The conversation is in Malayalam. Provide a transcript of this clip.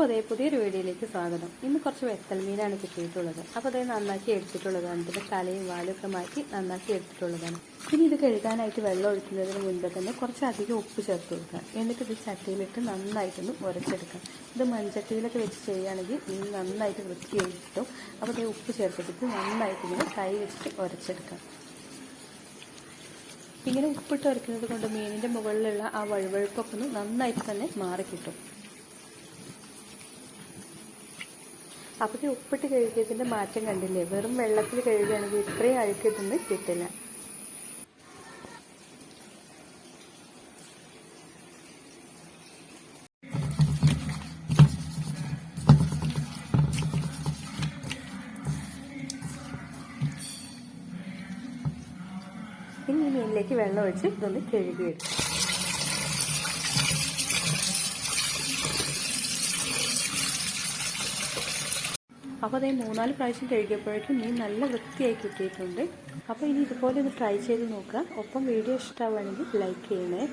അപ്പോൾ അതേ പുതിയൊരു വീഡിയോയിലേക്ക് സ്വാഗതം. ഇന്ന് കുറച്ച് വെത്തൽ മീനാണ് കിട്ടിയിട്ടുള്ളത്. അപ്പോൾ അതേ നന്നാക്കി എടുത്തിട്ടുള്ളതാണ്. ഇതിന്റെ തലയും വാലും ഒക്കെ മാറ്റി നന്നാക്കി എടുത്തിട്ടുള്ളതാണ്. ഇനി ഇത് കഴുകാനായിട്ട് വെള്ളം ഒഴിക്കുന്നതിന് മുൻപ് തന്നെ കുറച്ചധികം ഉപ്പ് ചേർത്ത് കൊടുക്കാം എന്നിട്ട് ഇത് ചട്ടിയിലിട്ട് നന്നായിട്ടൊന്ന് ഉരച്ചെടുക്കാം ഇത് മൺചട്ടിയിലൊക്കെ വെച്ച് ചെയ്യുകയാണെങ്കിൽ ഇത് നന്നായിട്ട് വൃത്തിയായി കിട്ടും അപ്പോൾ അതേ ഉപ്പ് ചേർത്തിട്ട് നന്നായിട്ട് ഇങ്ങനെ കൈ വെച്ചിട്ട് ഉരച്ചെടുക്കാം ഇങ്ങനെ ഉപ്പിട്ട് ഉരയ്ക്കുന്നത് കൊണ്ട് മീനിന്റെ മുകളിലുള്ള ആ വഴുവഴുപ്പൊക്കെ ഒന്ന് നന്നായിട്ട് തന്നെ മാറിക്കിട്ടും. അപ്പോൾ ഉപ്പിട്ട് കഴുകിയതിന്റെ മാറ്റം കണ്ടില്ലേ? വെറും വെള്ളത്തിൽ കഴുകുകയാണെങ്കിൽ ഇത്രയും അഴുക്ക് ഇതൊന്നും കിട്ടില്ല. ഇനി മീനിലേക്ക് വെള്ളം ഒഴിച്ച് ഇതൊന്ന് കഴുകിയെടുക്കും. അപ്പോൾ അതേ മൂന്നാൽ പ്രാവശ്യം കഴുകിയപ്പോഴേക്കും മീൻ നല്ല വൃത്തിയായി കിട്ടിയിട്ടുണ്ട്. അപ്പോൾ ഇനി ഇതുപോലെ ഒന്ന് ട്രൈ ചെയ്ത് നോക്കുക. ഒപ്പം വീഡിയോ ഇഷ്ടമാവുകയാണെങ്കിൽ ലൈക്ക് ചെയ്യണേ.